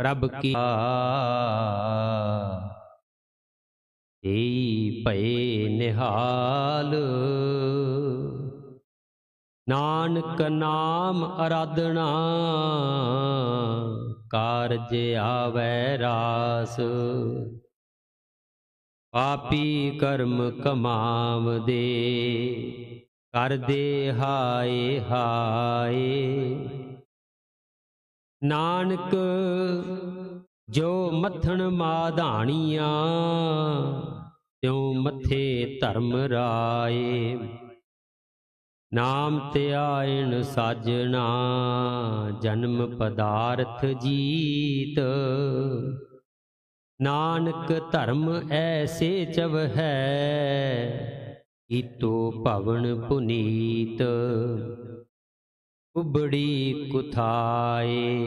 ਰੱਬ ਕੀ ਈ ਭਏ ਨਿਹਾਲ। ਨਾਨਕ ਨਾਮ ਅਰਾਧਨਾ। ਕਾਰਜ ਆਵੈ ਰਾਸ। ਪਾਪੀ ਕਰਮ ਕਮਾਵਦੇ। ਕਰਦੇ ਹਾਏ ਹਾਏ। ਨਾਨਕ, ਜੋ ਮੱਥਣ ਮਾਧਾਣੀਆਂ, ਤਿਉ ਮੱਥੇ ਧਰਮ ਰਾਏ। ਨਾਮ ਧਿਆਇਣ ਸਾਜਣਾ, ਜਨਮ ਪਦਾਰਥ ਜੀਤ। ਨਾਨਕ ਧਰਮ ਐਸੇ ਚਵ ਹੈ, ਈਤੋ ਭਵਨ ਪੁਨੀਤ। ਉਬੜੀ ਕੁਥਾਏ,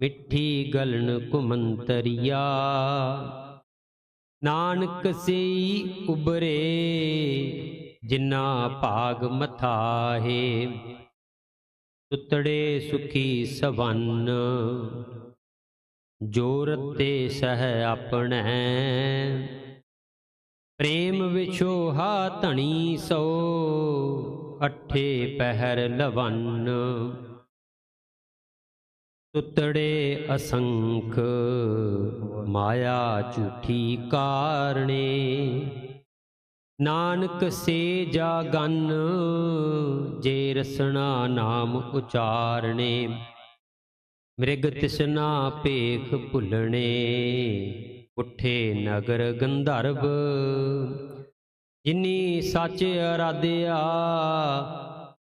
ਮਿੱਠੀ ਗਲਨ ਕੁਮੰਤਰੀਆ ਨਾਨਕ ਸਈ ਉਬਰੇ, ਜਿਨਾ ਭਾਗ ਮਥਾਹੇ। ਤੁਤੜੇ ਸੁਖੀ ਸਵੰਨ, ਜੋਰ ਤੇ ਸਹਿ ਆਪਣੈ। ਪ੍ਰੇਮ ਵਿਛੋਹਾ ਧਣੀ ਸੋ ਅਠੇ ਪਹਿਰ ਲਵੰਨ। ਤੁਤੜੇ ਅਸੰਖ, ਮਾਇਆ ਝੂਠੀ ਕਾਰਣੇ। ਨਾਨਕ ਸੇ ਜਾਗਨ ਜੇ ਰਸਨਾ ਨਾਮ ਉਚਾਰਣੇ। ਮ੍ਰਿਗ ਤਿਸਨਾ ਭੇਖ ਭੁੱਲਣੇ ਉੱਠੇ ਨਗਰ ਗੰਧਰਵ। ਜਿਨੀ ਸੱਚ ਅਰਾਧਿਆ,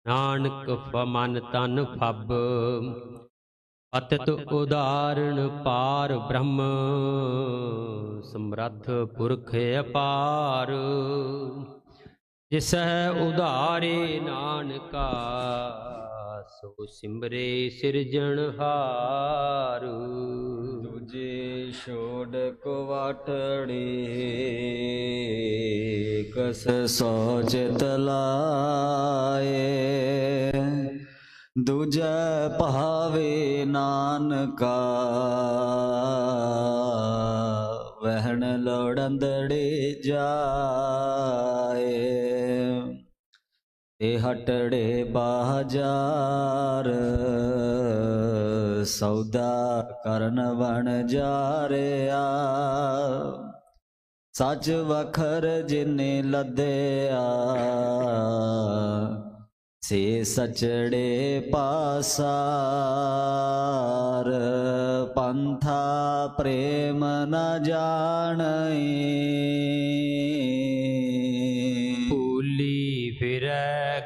ਨਾਨਕ ਫਮਨ ਤਨ ਫੱਬ, ਅਤਿਤ ਉਦਾਰਣ ਪਾਰ ਬ੍ਰਹਮ, ਸਮਰੱਥ ਪੁਰਖ ਅਪਾਰ। ਜਿਸ ਜਿਸਹਿ ਉਧਾਰੇ ਨਾਨਕਾ ਸੋ ਸਿਮਰੇ ਸਿਰਜਣਹਾਰ ਦੂਜੇ ਛੋੜ ਕੁਵਾਟੜੀ, ਕਸ ਸੋਚ ਤਲਾਏ। ਦੂਜੈ ਭਾਵੇ ਨਾਨਕਾ, ਵਹਿਣ ਲੋੜੰਦੜੇ ਜਾਏ। ਤੇ ਹਟੜੇ ਬਾਜ਼ਾਰ, ਸੌਦਾ ਕਰਨ ਵਣ ਜਾ ਰਿਆ। ਸੱਚ ਵਖਰ ਜਿਨੇ ਲੱਦਿਆ, ਸੇ ਸਚੜੇ ਪਾਸਾਰ, ਪੰਥਾ ਪ੍ਰੇਮ ਨ ਜਾਣਈ।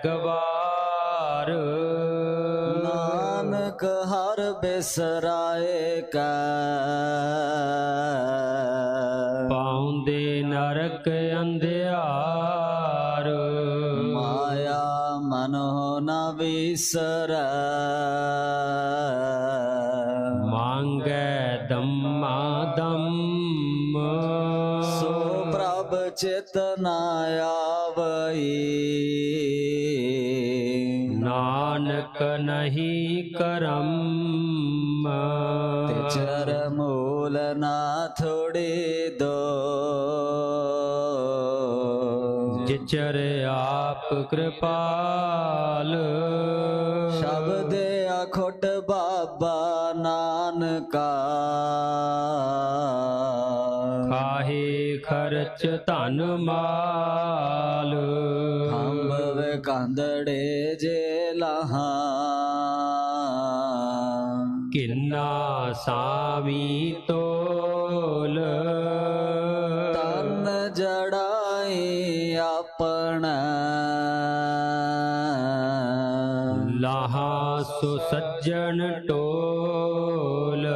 ਗਵਾਰ ਨਾਨਕ ਹਰ ਬਿਸਰਾਏ ਕੈ। ਪਾਉਂਦੇ ਨਰਕ ਅੰਧਿਆਰ। ਮਾਇਆ ਮਨੋ ਨ ਵਿਸਰੈ। ਮੰਗੈ ਦੰਮਾ ਦੰਮ। ਸੋ ਪ੍ਰਭ ਚਿਤ ਨ ਆਵਈ। ਨਾਨਕ ਨਹੀਂ ਕਰਮ। ਤੇ ਚਰ ਮੂਲ ਨਾ ਥੋੜੀ ਦੋ। ਜਿਚਰ ਆਪ ਕਿਰਪਾਲ। ਸ਼ਬਦ ਅਖੁੱਟ ਬਾਬਾ ਨਾਨਕਾ। ਖਾਹੇ ਖਰਚ ਧਨ ਮਾਲ। ਖੰਭ ਕਾਂਦੜੇ ਜੇ ਕਿੰਨਾ ਸਾਵੀ ਤੋਲ। ਤਨ ਜੜਾਈ ਆਪਣਾ। ਲਾਹਾ ਸੋ ਸੱਜਣ ਟੋਲ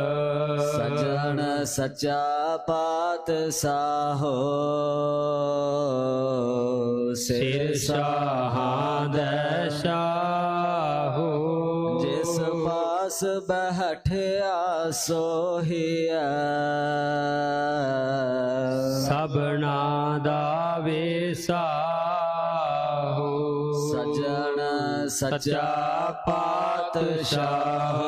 ਸਜਣ ਸਚਾ ਪਾਤ ਸਾਹੋ ਸਿਰ ਸਾਹਾਂ ਦੈ ਸ਼ਾਹੋ। ਜਿਸ ਪਾਸ ਬਹਿਠਿਆ ਸੋਹੀਆ। ਸਭਨਾ ਦਾ ਵੇਸਾਹੋ ਸਜਣ ਸਚਾ ਪਾਤਸ਼ਾਹ।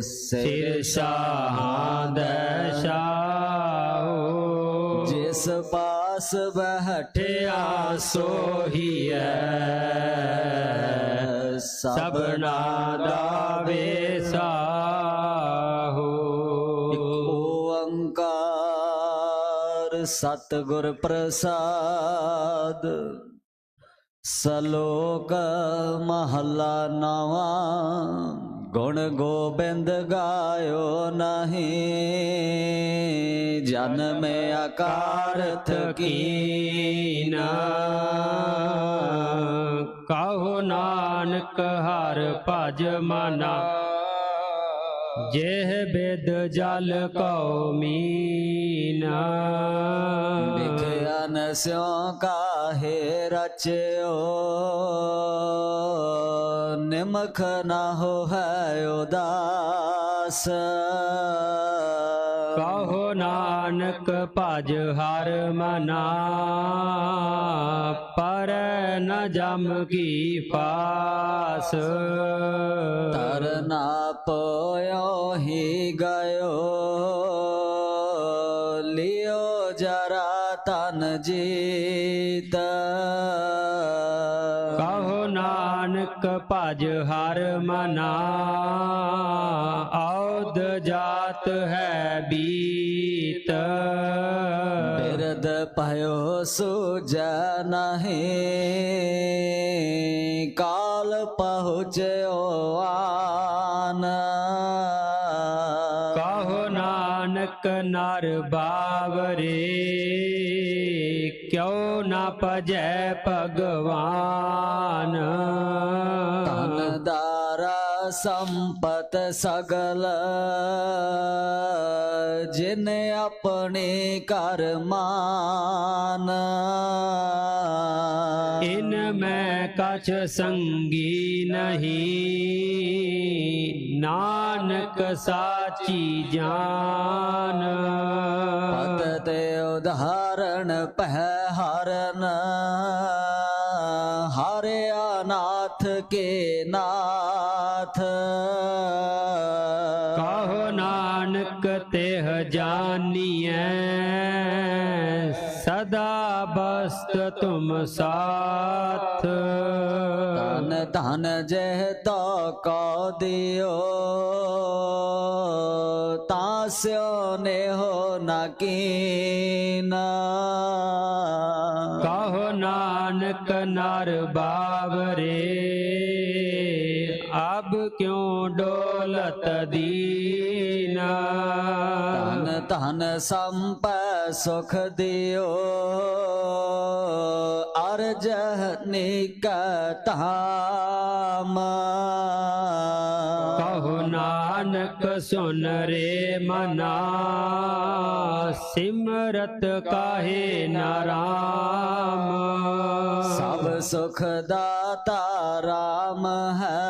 ਸਿਰ ਸਾਹਦਸ਼ਾਹੋ ਜਿਸ ਪਾਸ ਬਹਿਠਿਆ ਸੋਹੀਐ। ਸਭਨਾ ਦਾ ਵੇਸਾਹੋ ਓੰਕਾਰ ਸਤਿਗੁਰ ਪ੍ਰਸਾਦ ਸਲੋਕ ਮਹੱਲਾ ਨਵਾਂ। ਗੁਣ ਗੋਬਿੰਦ ਗਾਇਓ ਨਹੀਂ। ਜਨਮ ਆਕਾਰਥ ਕੀਨਾ। ਕਹੋ ਨਾਨਕ ਹਰ ਭਜ ਮਨਾ। ਜਿਹ ਬੇਦ ਜਲ ਕਉ ਮੀਨਾ। ਵਿਖਿਆ ਨ ਕਾਹੇ ਰਚਿਓ। ਨਿਮਖ ਨਾ ਹੋ ਹੈ ਉਦਾਸ। ਨਾਨਕ ਭਜ ਹਰ ਮਨਾ ਪਰ ਨ ਜਮ ਕੀ ਪਾਸ। ਤਰਨਾ ਪੋਇਓ ਹੀ ਗਇਓ ਲਿਓ ਜਰਾ ਤਨ ਜੀਤ। ਕਹੋ ਨਾਨਕ ਭਜ ਹਰ ਮਨਾ ਬਿਰਦ ਭਇਓ ਸੁਜੈ ਨਹੀਂ ਕਾਲ ਪਹੁੰਚਿਓ ਆਨ ਕਹੋ ਨਾਨਕ ਨਰ ਬਾਵਰੇ ਕਿਉ ਨਾ ਭਜੈ ਭਗਵਾਨ ਸੰਪਤ ਸਗਲ ਜਿਨ ਆਪਣੇ ਕਰ ਮਾਨ। ਇਨ ਮੈਂ ਕਛ ਸੰਗੀ ਨਹੀਂ ਨਾਨਕ ਸਾਚੀ ਜਾਨ। ਪਤ ਤੇ ਉਦਾਹਰਣ ਪਹਿ ਸਾਥ। ਤਨ ਧਨ ਜਹ ਤੋ ਕੋ ਦਿਓ। ਤਾਸਿਓ ਨੇ ਹੋ ਨਾ ਕੀਨਾ। ਕਹੋ ਨਾਨਕ ਨਰ ਬਾਵਰੇ। ਧਨ ਸੰਪੈ ਸੁਖ ਦਿਓ। ਅਰਜ ਨਿਕ ਧਾਮ। ਕਹੋ ਨਾਨਕ ਸੁਨ ਰੇ ਮਨਾ ਸਿਮਰਤ ਕਾਹੇ ਨਾਰਾਮ ਸਭ ਸੁਖ ਦਾਤਾ ਰਾਮ ਹੈ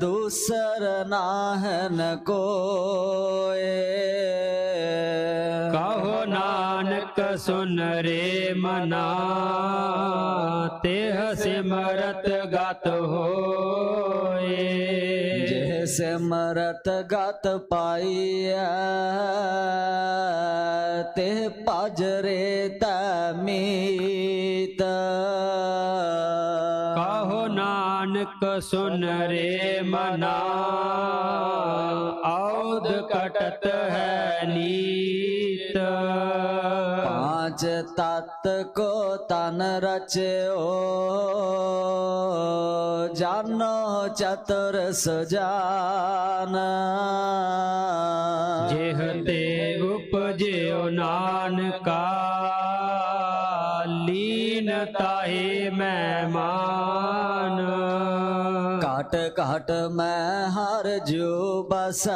ਦੂਸਰ ਨਾਹਨ ਕੋਏ। ਕਹੋ ਨਾਨਕ ਸੁਨ ਰੇ ਮਨਾ ਤੇਹ ਸਿਮਰਤ ਗਤ ਹੋਏ। ਜਿਹ ਸਿਮਰਤ ਗਤ ਪਾਈਐ ਤੇ ਭਜ ਰੇ ਤੈ ਮੀਤ। ਕਹੋ ਨਾਨਕ ਸੁਨ ਰੇ ਮਨਾ। ਔਦ ਕਟਤ ਹੈ ਨੀਤ। ਪਾਂਚ ਤਤ ਕੋ ਤਨ ਰਚਿਓ। ਜਾਨੋ ਚਤੁਰ ਸੁਜਾਨ। ਜਿਹ ਤੇ ਉਪਜਿਓ ਨਾਨਕਾ ਲੀਨ ਤਾਹੇ ਮੈਂ ਮਾਨ। ਘਟ ਮੈਂ ਹਰ ਜੋ ਬਸੈ।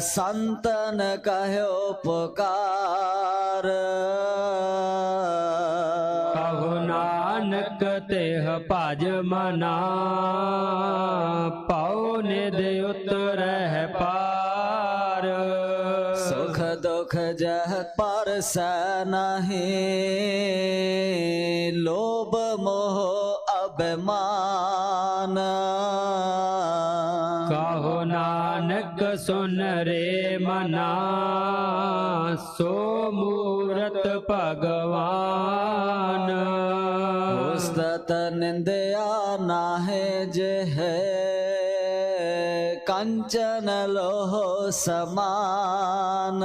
ਸੰਤਨ ਕਹਿਓ ਪੁਕਾਰ। ਕਹੋ ਨਾਨਕ ਤਿਹ ਭਜ ਮਨਾ ਪਉ ਨਿਦ ਉਤਰਹਿ ਪਾਰ। ਸੁਖ ਦੁਖ ਜਹ ਪਰਸੈ ਨਹੀਂ ਲੋਭ ਮੋਹ ਬਿਮਾਨ ਕਹੋ ਨਾਨਕ ਸੁਨ ਰੇ ਮਨਾ ਸੋ ਮੂਰਤ ਭਗਵਾਨ। ਉਸਤਤ ਨਿੰਦਿਆ ਨਾਹਿ ਜਿਹ ਕੰਚਨ ਲੋਹ ਸਮਾਨ।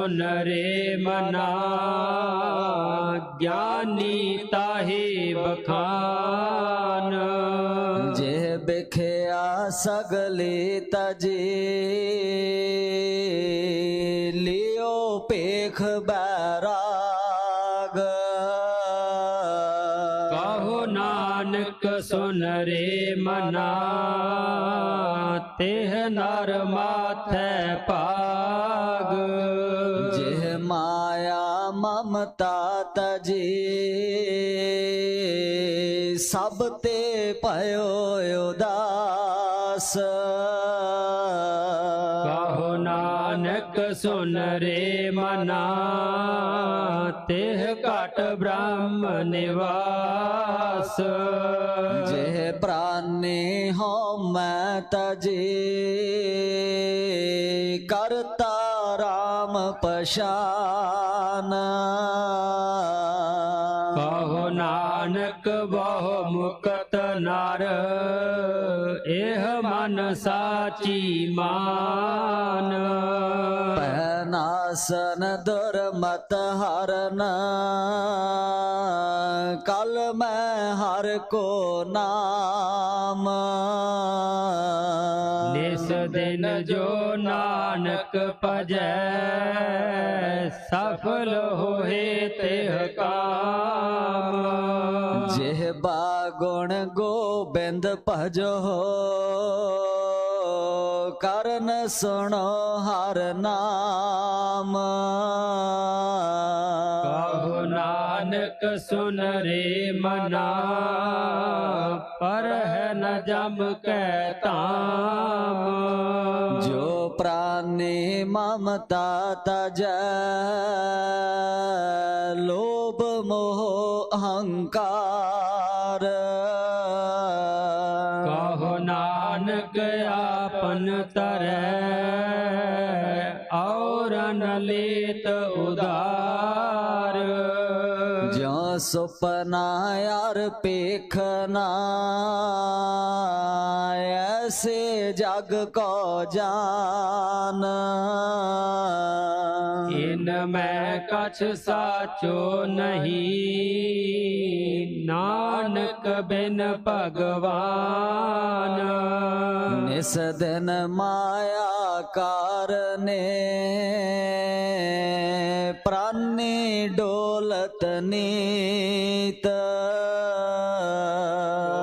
ਨਾਨਕ ਸੁਨ ਰੇ ਮਨਾ ਗਿਆਨੀ ਤਾਹੀ ਬਖਾਨ ਜੇ ਬਿਖਿਆ ਸਗਲੀ ਤਜੀ ਲਿਓ ਪੇਖ ਬੈਰਾਗ ਕਹੋ ਨਾਨਕ ਸੁਨ ਰੇ ਮਨਾ ਤਿਹ ਨਰ ਮਾਥੈ ਮਮਤਾ ਤਜੀ ਸਭ ਤੇ ਭਇਓ ਉਦਾਸ। ਕਹੋ ਨਾਨਕ ਸੁਨ ਰੇ ਮਨਾ ਤਿਹ ਘਟ ਬ੍ਰਹਮ ਨਿਵਾਸ। ਜਿਹ ਪ੍ਰਾਨੇ ਹੋ ਮੈਂ ਤਜੀ ਕਰਤਾ ਰਾਮ ਪਛਾਨ ਮਨ ਸਾਚੀ ਮਾਨ। ਪਹਿਨਾਸਨ ਦੁਰਮਤ ਹਰਨ ਕਲ ਮੈਂ ਹਰ ਕੋ ਨਾਮ। ਨਿਸ ਦਿਨ ਜੋ ਨਾਨਕ ਭਜੈ, ਸਫਲ ਹੋਏ ਤਿਹ ਕਾਮ ਜਿਹ ਬਾਗੁਣ ਗੋਬਿੰਦ ਭਜੋ, ਕਰਨ ਸੁਣੋ ਹਰ ਨਾਮ। ਨਾਨਕ ਸੁਨ ਰੇ ਮਨਾ ਪਰ ਹੈ ਨ ਜਮ ਕੈ ਧਾਮ। ਜੋ ਪ੍ਰਾਨੀ ਮਮਤਾ ਤਜੈ ਲੋਭ ਮੋਹ ਅਹੰਕਾਰ। ਕਹੋ ਨਾਨਕ ਆਪਨ ਤਰੈ ਔਰ ਨ ਲੇਤ ਉਦਾਰ ਸੁਪਨਾ ਯਾਰ ਪੇਖਨਾ ਐਸੇ ਜਗ ਕੋ ਜਾਨ। ਇਨ ਮੈਂ ਕਛ ਸਾਚੋ ਨਹੀਂ। ਨਾਨਕ ਬਿਨ ਭਗਵਾਨ। ਨਿਸ ਦਿਨ ਮਾਇਆ ਕਾਰਨੇ। ਪ੍ਰਾਨੀ ਡੋਲਤ ਨੀਤ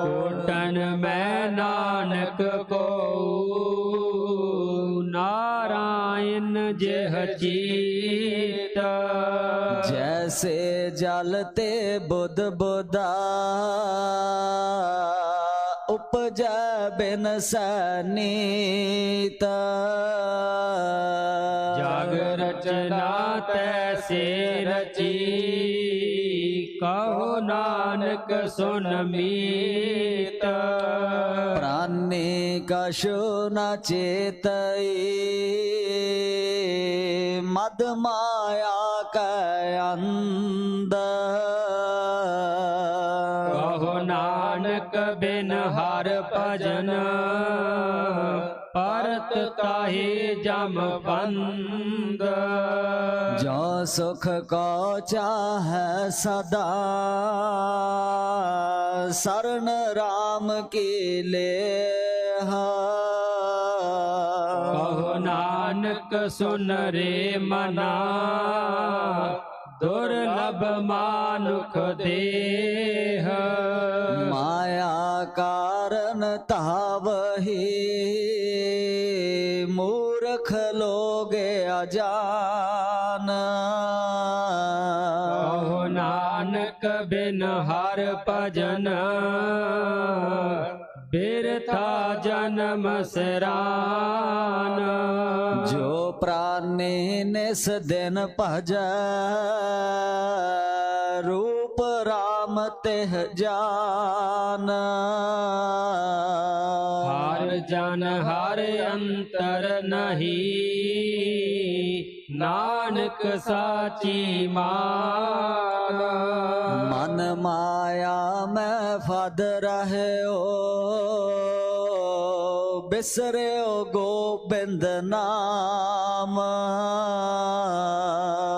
ਕੋਟਨ ਮੈਂ ਨਾਨਕ ਕੋ ਨਾਰਾਇਣ ਜਿਹ ਚੀਤ। ਜੈਸੇ ਜਲ ਤੇ ਬੁੱਧ ਬੁੱਧਾ ਉਪਜੈ ਬਿਨ ਸਨੀਤ ਜਗ ਰਚਨਾ ਤੈਸੇ ਰਚੀ ਕਹੋ ਨਾਨਕ ਸੁਨ ਮੀਤ। ਪ੍ਰਾਨੇ ਕਸ਼ੁ ਨ ਚੇਤਈ। ਮਦ ਮਾਇਆ ਕੈ ਅੰਦਰ ਕਹੋ ਨਾਨਕ ਬਿਨ ਹਰ ਭਜਨ। ਪਰਤ ਤਾਹੀ ਜਮ ਬੰਦ। ਜੋ ਸੁਖ ਕੋ ਚਾਹੈ ਸਦਾ ਸਰਨ ਰਾਮ ਕੀ ਲੇਹਾ। ਕਹੋ ਨਾਨਕ ਸੁਨ ਰੇ ਮਨਾ ਦੁਰਲਭ ਮਾਨੁਖ ਦੇਹ। ਮਾਇਆ ਕਾਰਨ ਤਾਵਹੀ ਲੋਗੇ ਅਜਾਨ। ਕਹੋ ਨਾਨਕ ਬਿਨ ਹਰ ਭਜਨ ਬਿਰਥਾ ਜਨਮ ਸਰਾਨ। ਜੋ ਪ੍ਰਾਨੇ ਨਿਸ ਦਿਨ ਭਜੈ ਰੂਪ ਰਾਮ ਤਿਹ ਜਾਨ। ਜਨ ਹਰ ਅੰਤਰ ਨਹੀਂ। ਨਾਨਕ ਸਾਚੀ ਮਾਨ। ਮਨ ਮਾਇਆ ਮੈਂ ਫਦ ਰਹਿਓ ਬਿਸਰਿਓ ਗੋਬਿੰਦ ਨਾਮ।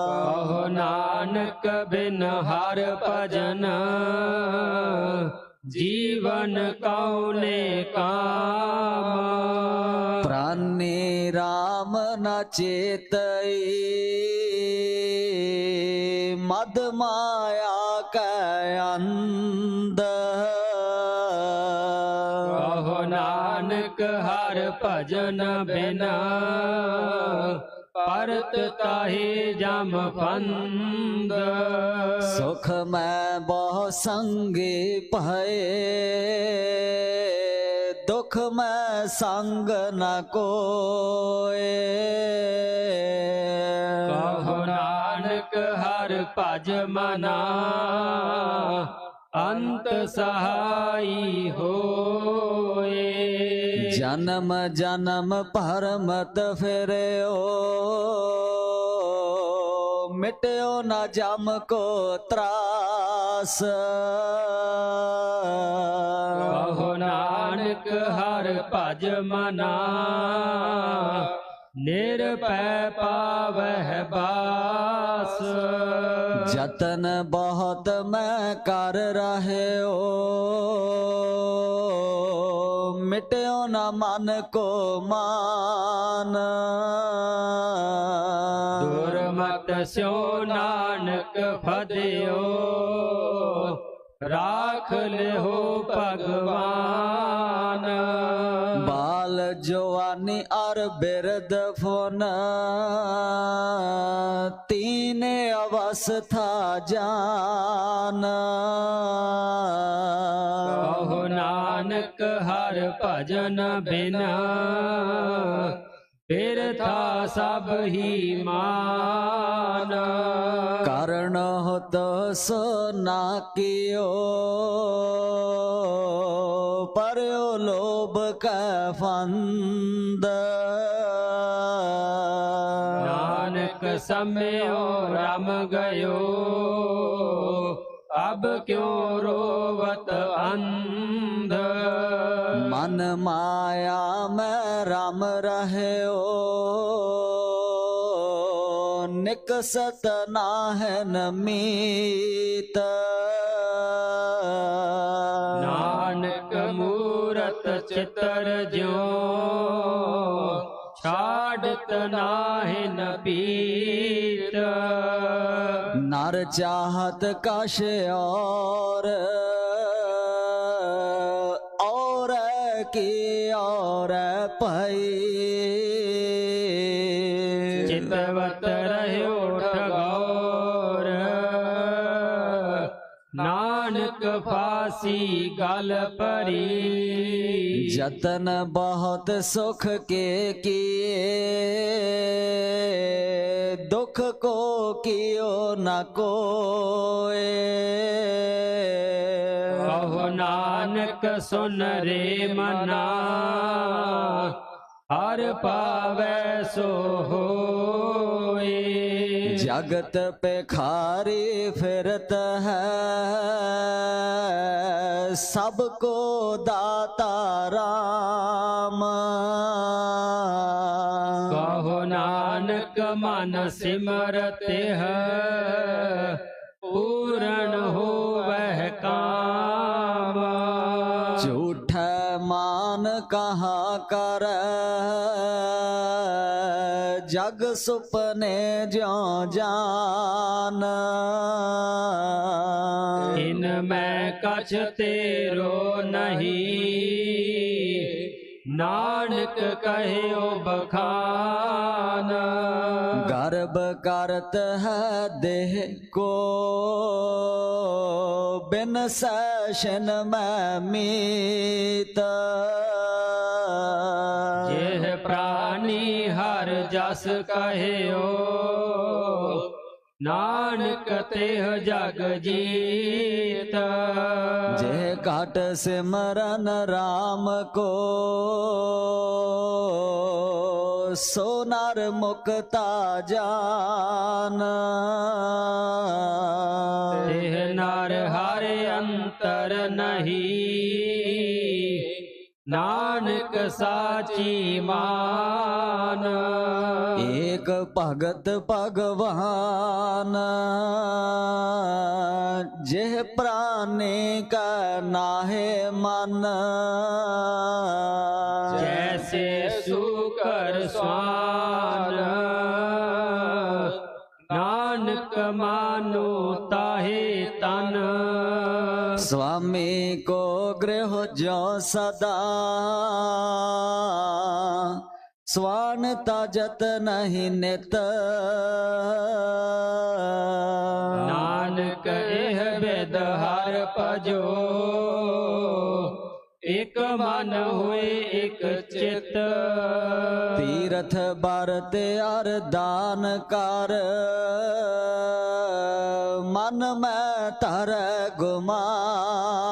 ਕਹੋ ਨਾਨਕ ਬਿਨ ਹਰ ਭਜਨ ਜੀਵਨ ਕਾਮ? ਪ੍ਰਾਨੇ ਰਾਮ ਨ ਚੇਤਈ ਮਦ ਮਾਇਆ ਕੈ ਅੰਧ। ਕਹੋ ਨਾਨਕ ਹਰ ਭਜਨ ਪਰਤ ਤਾਹੀ ਜਮ ਫੰਦ ਸੁਖ ਮੈਂ ਬਹੁ ਸੰਗੇ ਭਏ ਦੁਖ ਮੈਂ ਸੰਗ ਨ ਕੋਏ ਕਹੋ ਨਾਨਕ ਹਰ ਭਜ ਮਨਾ ਅੰਤ ਸਹਾਈ ਹੋਏ ਜਨਮ ਜਨਮ ਪਰਮਤ ਫਿਰਿਓ। ਮਿਟਿਓ ਨਾ ਜਮ ਕੋ ਤਰਾਸ। ਕਹੋ ਨਾਨਕ ਹਰ ਭਜ ਮਨਾ। ਨਿਰਪੈ ਪਾਵਹਿ ਬਾਸ। ਜਤਨ ਬਹੁਤ ਮੈਂ ਕਰ ਰਹਿਓ। ਮਿਟਿਓ ਨਾ ਮਨ ਕੋ ਮਾਨ। ਦੁਰਮਤ ਸਿਓ ਨਾਨਕ ਫਦਿਓ ਰਾਖ ਲਿਓ ਭਗਵਾਨ। ਬਾਲ ਜਵਾਨੀ ਅਰ ਬਿਰਦ ਫੋਨ ਤੀਨੇ ਅਵਸਥਾ ਜਾਨ। ਹਰ ਭਜਨ ਬਿਨਾ ਬਿਰਥਾ ਸਭ ਹੀ ਮਾਨ। ਕਰਨ ਹੋਤ ਸੋ ਨਾ ਕੀਓ ਪਰਿਓ ਲੋਭ ਕੈ ਫੰਦ। ਨਾਨਕ ਸਮਿਓ ਰਮ ਗਇਓ ਅਬ ਕਿਉ ਰੋਵਤ ਅੰਧ? ਮਨ ਮਾਇਆ ਮੈਂ ਰਮ ਰਹਿਓ। ਨਿਕਸਤ ਨਾਹਿ ਨਮੀਤ ਨਾਨਕ ਮੂਰਤ ਚਿਤਰ ਜਿਉ ਛਾੜਤ ਨਾਹਿ ਨ ਪੀਤ। ਨਰ ਚਾਹਤ ਕਸ਼ ਔਰ ਕੀ ਔਰ ਭਈ ਚਿਤਵਤ ਰਹਿਓ ਠਗੌਰ ਨਾਨਕ ਫਾਸੀ ਗਲ ਪਰੀ ਜਤਨ ਬਹੁਤ ਸੁਖ ਕੇ ਕੀਏ। ਦੁਖ ਕੋ ਕੀਓ ਨ ਕੋਏ। ਨਾਨਕ ਸੁਨ ਰੇ ਮਨਾ। ਹਰ ਪਾਵੈ ਸੋ ਹੋਏ। ਜਗਤ ਪਖਾਰੀ ਫਿਰਤ ਹੈ। ਸਭ ਕੋ ਦਾਤਾ ਰਾਮ। ਕਹੋ ਨਾਨਕ ਮਨ ਸਿਮਰਤ ਹੈ। ਪੂਰਨ ਹੋਵੈ ਕਾਮ। ਮਾਨ ਕਹਾ ਕਰ। ਜਗ ਸੁਪਨੇ ਜਿਉ ਜਾਨ। ਇਨ ਮੈਂ ਕਛ ਤੇਰੋ ਨਹੀਂ। ਨਾਨਕ ਕਹਿਓ ਬਖਾਨ। ਗਰਬ ਕਰਤ ਹੈ ਦੇਹ ਕੋ। ਬਿਨ ਸੈਸ਼ਨ ਮੈਂ ਮੀਤ। ਜਸ ਕਹਿਓ ਨਾਨਕ ਤਿਹ ਜਗ ਜੀਤ ਜੇ ਘਟ ਸਿਮਰਨ RAM ਕੋ ਸੋ ਨਰ ਮੁਕਤਾ ਜਾਨ ਤਿਹ ਨਰ ਹਰ ਅੰਤਰ ਨਹੀਂ ਨਾਨਕ ਸਾਚੀ ਮਾਨ। ਏਕ ਭਗਤ ਭਗਵਾਨ ਜਿਹ ਪ੍ਰਾਨੇ ਕਾ ਨਾਹਿ ਮਨ। स्वामी को गृह जो सदा स्वान ताजत नहीं नित नानक एह बेद हर पजो ਇਕ ਮਨ ਹੋਏ ਇਕ ਚਿਤ। ਤੀਰਥ ਬਰ ਬਰਤ ਅਰਦਾਨ ਕਰ। ਮਨ ਮੈਂ ਤਰ ਗੁਮਾਨ।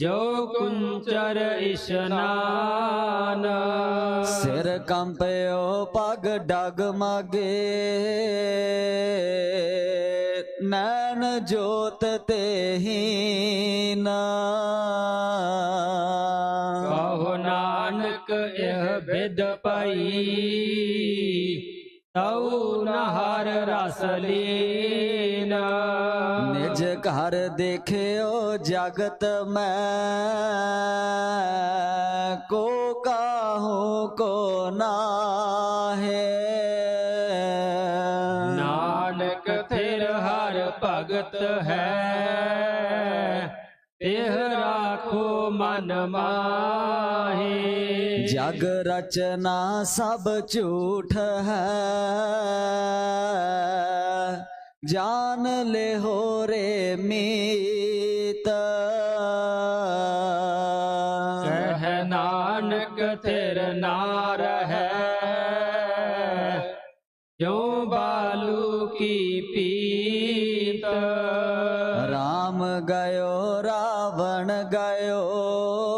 ਜੋ ਕੁੰਚਰ ਇਸ਼ਨਾਨ ਸਿਰ ਕੰਪਿਓ ਪਗ ਡਗ ਮਗੇ। ਨੈਣ ਜੋਤ ਤੇਹੀਨ ਕਹੋ ਨਾਨਕ ਇਹ ਬਿਦ ਪਈ ਤਉ ਨਹਰ ਰਸ ਲੀਨ। ਨਿਜ ਘਰ ਦੇਖਿਓ ਜਗਤ ਮੈਂ ਕੋ ਕਾਹੂ ਕੋ ਨਾਹੇ। ਨਾਨਕ ਥਿਰ ਹਰ ਭਗਤ ਹੈ ਇਹ ਰਾਖੋ ਮਨ ਮਾਹੀ। ਜਗ ਰਚਨਾ ਸਭ ਝੂਠ ਹੈ। ਜਾਨ ਲੈ ਹੋ ਰੇ ਮੀਤ। ਕਹਿ ਨਾਨਕ ਥਿਰ ਨਾਰ ਹੈ। ਜੋ ਬਾਲੂ ਕੀ ਪੀਤ। ਰਾਮ ਗਇਓ ਰਾਵਣ ਗਇਓ।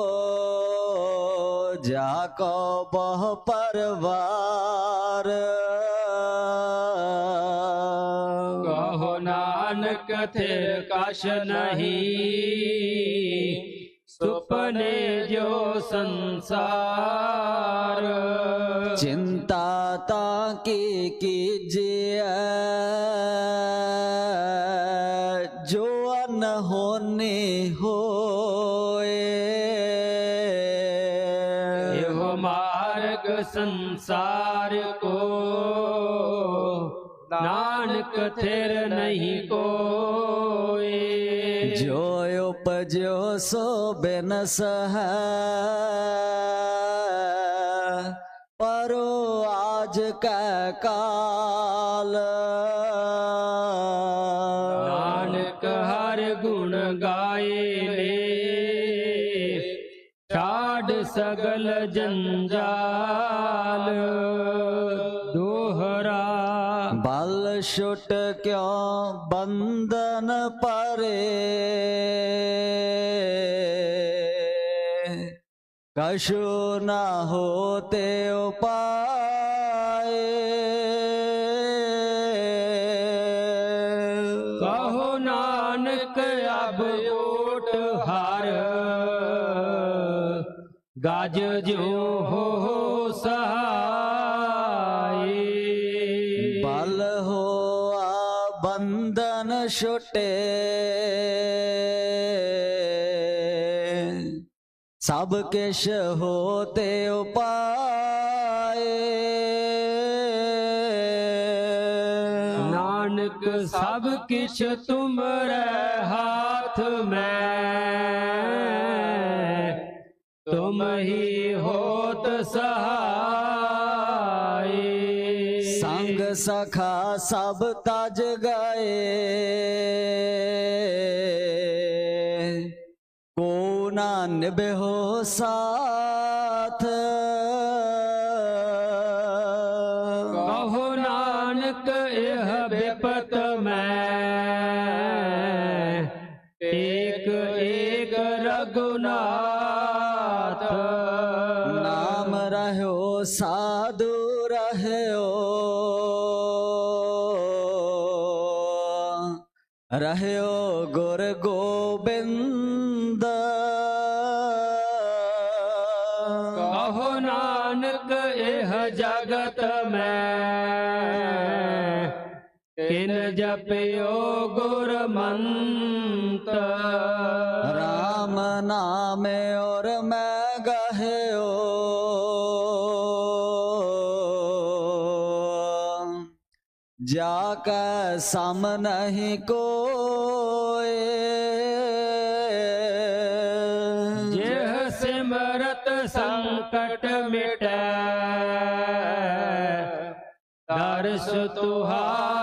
ਜਾ ਕੋ ਬਹੁ ਪਰਵਾਰ। ਕਹੋ ਨਾਨਕ ਥਿਰ ਕਛ ਨਹੀਂ ਸੁਪਨੇ ਜੋ ਸੰਸਾਰ। ਚਿੰਤਾ ਤਾਂ ਕੀ ਸੰਸਾਰ ਕੋ। ਨਾਨਕ ਥਿਰ ਨਹੀਂ ਕੋਏ। ਜੋ ਉਪਜਿਓ ਸੋ ਬਿਨਸ ਹੈ ਪਰੋ ਆਜ ਕੈ ਕਾਲ। ਨਾਨਕ ਹਰ ਗੁਣ ਗਾਏ ਨੇ। ਛਾੜ ਸਗਲ ਜੰਜਾਲ ਦੋਹਰਾ ਬਲ ਛੁਟ ਕਿਉ ਬੰਧਨ ਪਰੇ ਕਛੂ ਨਾ ਸਭ ਕਿਛ ਹੋਤੇ ਉਪਾਏ। ਨਾਨਕ ਸਭ ਕਿਛ ਤੁਮਰੇ ਹਾਥ ਮੈਂ। ਤੁਮ ਹੀ ਹੋਤ ਸਹਾਈ ਸੰਗ ਸਖਾ ਸਭ ਤਜ ਗਏ। ਕੋ ਨਾ ਨਿਭੋ ਸਾਥ। ਕਹੋ ਨਾਨਕ ਇਹ ਬਿਪਤ ਮੈਂ। ਏਕ ਏਕ ਰਗੁਨਾਥ ਨਾਮ ਰਹਿਓ ਸਾਧੂ ਰਹਿਓ। ਰਹਿਓ ਗੁਰ ਜਪਿਓ ਗੁਰਮੰਤ। ਰਾਮ ਨਾਮ ਔਰ ਮੈਂ ਗਹਿਓ। ਜਾ ਕੈ ਸਮ ਨਹੀਂ ਕੋਏ। ਜਿਹ ਸਿਮਰਤ ਸੰਕਟ ਮਿਟੈ ਦਰਸ ਤੁਹਾਰੋ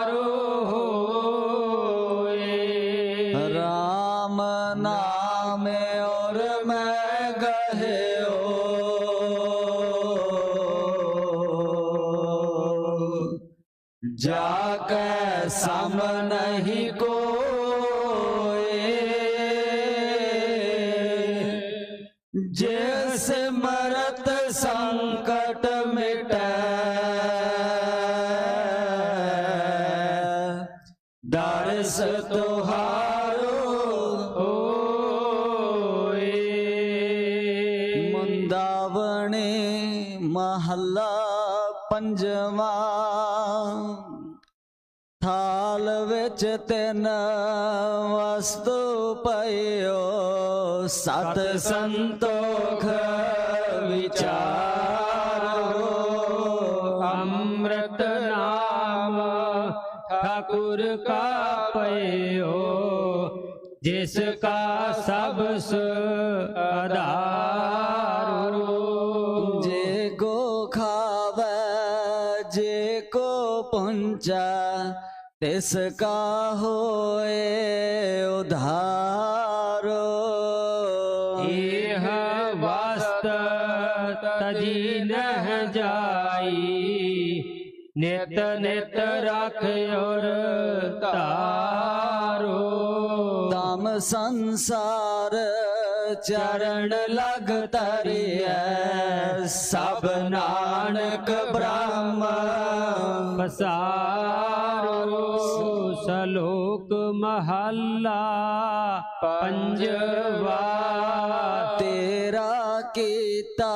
ਜਾ ਕੈ ਸਮ ਨਹੀਂ ਕੋ ਵਸਤੂ ਪਈਓ। ਸਤ ਸੰਤੋਖ ਵਿਚਾਰੋ ਅੰਮ੍ਰਿਤ ਨਾਮ ਠਾਕੁਰ ਕਾ ਪਇਓ ਜਿਸ ਕਾ ਸਭ ਤਿਸ ਕਾ ਹੋਏ ਉਧਾਰੋ? ਇਹ ਵਸਤ ਤਜੀ ਨਹ ਜਾਈ। ਨਿਤ ਨਿਤ ਰਖ ਔਰ ਧਾਰੋ। ਤਮ ਸੰਸਾਰ ਚਰਨ ਲਗ ਤਰੀਐ ਸਭ ਨਾਨਕ ਬ੍ਰਹਮ। ਮਹੱਲਾ ਪੰਜਵਾ ਤੇਰਾ ਕੀਤਾ